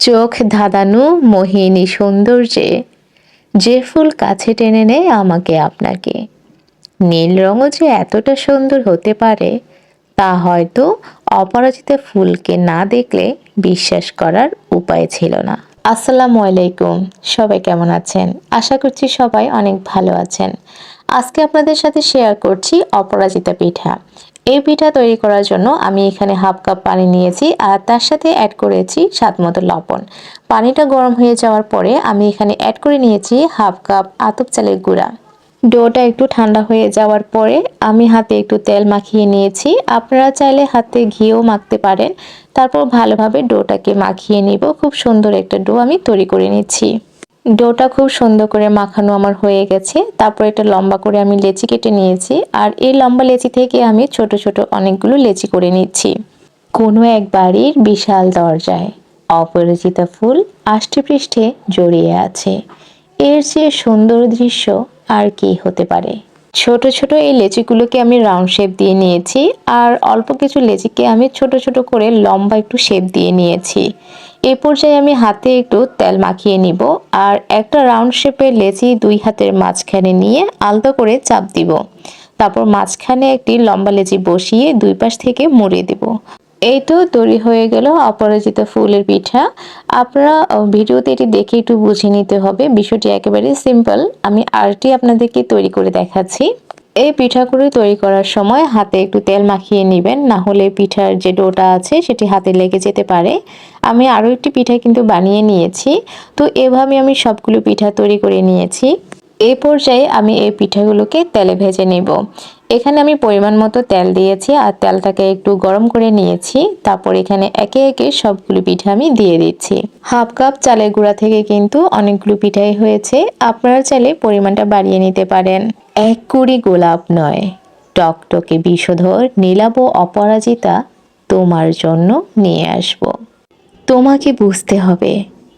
চোখ ধাঁধানো মোহিনী সৌন্দর্যে, যে ফুল কাছে টেনে নেয় আমাকে আপনাকে। নীল রঙও যে এতটা সুন্দর হতে পারে, তা হয়তো অপরাজিতা ফুলকে না দেখলে বিশ্বাস করার উপায় ছিল না। আসসালামু আলাইকুম, সবাই কেমন আছেন? আশা করছি সবাই অনেক ভালো আছেন। আজকে আপনাদের সাথে শেয়ার করছি অপরাজিতা পিঠা। এই পিঠা তৈরি করার জন্য আমি এখানে হাফ কাপ পানি নিয়েছি আর তার সাথে অ্যাড করেছি স্বাদ মতো লবণ। পানিটা গরম হয়ে যাওয়ার পরে আমি এখানে অ্যাড করে নিয়েছি হাফ কাপ আতপ চালের গুঁড়া। ডোটা একটু ঠান্ডা হয়ে যাওয়ার পরে আমি হাতে একটু তেল মাখিয়ে নিয়েছি। আপনারা চাইলে হাতে ঘিও মাখতে পারেন। তারপর ভালোভাবে ডোটাকে মাখিয়ে নিব। খুব সুন্দর একটা ডো আমি তৈরি করে নিচ্ছি। ডোটা খুব সুন্দর করে মাখানো আমার হয়ে গেছে। তারপর এটা লম্বা করে আমি লেচি কেটে নিয়েছি। আর এই লম্বা লেচি থেকে আমি ছোট ছোট অনেকগুলো লেচি করে নিচ্ছি। কোনো এক বাড়ির বিশাল দরজায় অপরিচিত ফুল আষ্টেপৃষ্ঠে জড়িয়ে আছে। এর চেয়ে সুন্দর দৃশ্য আর কি হতে পারে? ছোট ছোট এই লেচিগুলোকে আমি রাউন্ড শেপ দিয়ে নিয়েছি। আর অল্প কিছু লেচিকে আমি ছোট ছোট করে লম্বা একটু শেপ দিয়ে নিয়েছি। এ পর্যায়ে আমি হাতে একটু তেল মাখিয়ে নিব আর একটা রাউন্ড শেপের লেচি দুই হাতের মাঝখানে নিয়ে আলতো করে চাপ দিব। তারপর মাঝখানে একটি লম্বা লেচি বসিয়ে দুই পাশ থেকে মুড়িয়ে দিব। এই তো তৈরি হয়ে গেল অপরাজিত ফুলের পিঠা। আপনারা ভিডিওতে এটি দেখে একটু বুঝে নিতে হবে। বিষয়টি একেবারে সিম্পল। আমি আরটি আপনাদেরকে তৈরি করে দেখাচ্ছি। এই পিঠাগুলি তৈরি করার সময় হাতে একটু তেল মাখিয়ে নেবেন। না হলে পিঠার যে ডোটা আছে, সেটি হাতে লেগে যেতে পারে। আমি আরও একটি পিঠা কিন্তু বানিয়ে নিয়েছি। তো এভাবে আমি সবগুলো পিঠা তৈরি করে নিয়েছি। এই পর্যায়ে আমি এই পিঠাগুলোকে তেলে ভেজে নেব। এখানে আমি পরিমাণ মতো তেল দিয়েছি আর তেলটাকে একটু গরম করে নিয়েছি। তারপর এখানে একে একে সবগুলো পিঠা আমি দিয়ে দিচ্ছি। হাফ কাপ চালের গুঁড়া থেকে কিন্তু অনেকগুলো পিঠাই হয়েছে। আপনারা চাইলে পরিমাণটা বাড়িয়ে নিতে পারেন। এক কুড়ি গোলাপ নয়। টকটকে বিষধর নীলাব অপরাজিতা তোমার জন্য নিয়ে আসব। তোমাকে বুঝতে হবে,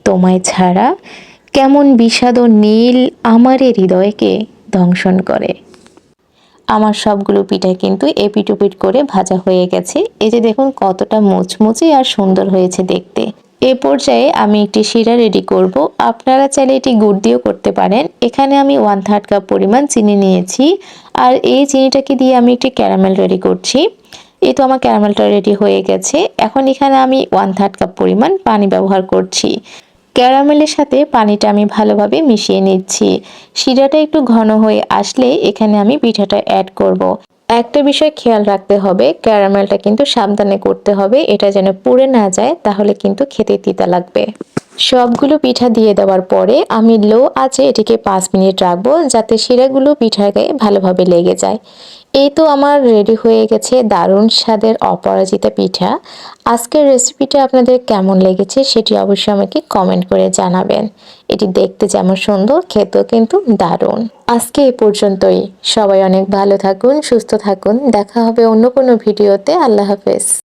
তোমায় ছাড়া কেমন বিষাদ নীল আমার হৃদয়কে দংশন করে। আমার সবগুলো পিঠা কিন্তু এপিটোপিট করে ভাজা হয়ে গেছে। এই যে দেখুন কতটা মুচমুচে আর সুন্দর হয়েছে দেখতে। এ পর্যায়ে আমি একটি শিরা রেডি করব। আপনারা চাইলে এটি গুড় দিয়েও করতে পারেন। এখানে আমি ওয়ান থার্ড কাপ পরিমাণ চিনি নিয়েছি। আর এই চিনিটাকে দিয়ে আমি একটি ক্যারামেল রেডি করছি। এই তো আমার ক্যারামেলটা রেডি হয়ে গেছে। এখন এখানে আমি ওয়ান থার্ড কাপ পরিমাণ পানি ব্যবহার করছি। ক্যারামেলের সাথে পানিটা আমি ভালোভাবে মিশিয়ে নিচ্ছি শিরাটা একটু ঘন হয়ে আসলে এখানে আমি পিঠাটা অ্যাড করব। একটা বিষয় খেয়াল রাখতে হবে, ক্যারামেলটা কিন্তু সাবধানে করতে হবে, এটা যেন পুড়ে না যায়, তাহলে কিন্তু খেতে তিতা লাগবে সবগুলো পিঠা দিয়ে দেওয়ার পরে আমি লো আছে এটিকে পাঁচ মিনিট রাখব যাতে শিরাগুলো পিঠার গায়ে ভালোভাবে লেগে যায়। এই তো আমার রেডি হয়ে গেছে দারুণ স্বাদের অপরাজিতা পিঠা। আজকের রেসিপিটা আপনাদের কেমন লেগেছে সেটি অবশ্যই আমাকে কমেন্ট করে জানাবেন। এটি দেখতে যেমন সুন্দর, খেতেও কিন্তু দারুণ। আজকে এ পর্যন্তই। সবাই অনেক ভালো থাকুন, সুস্থ থাকুন। দেখা হবে অন্য কোনো ভিডিওতে। আল্লাহ হাফেজ।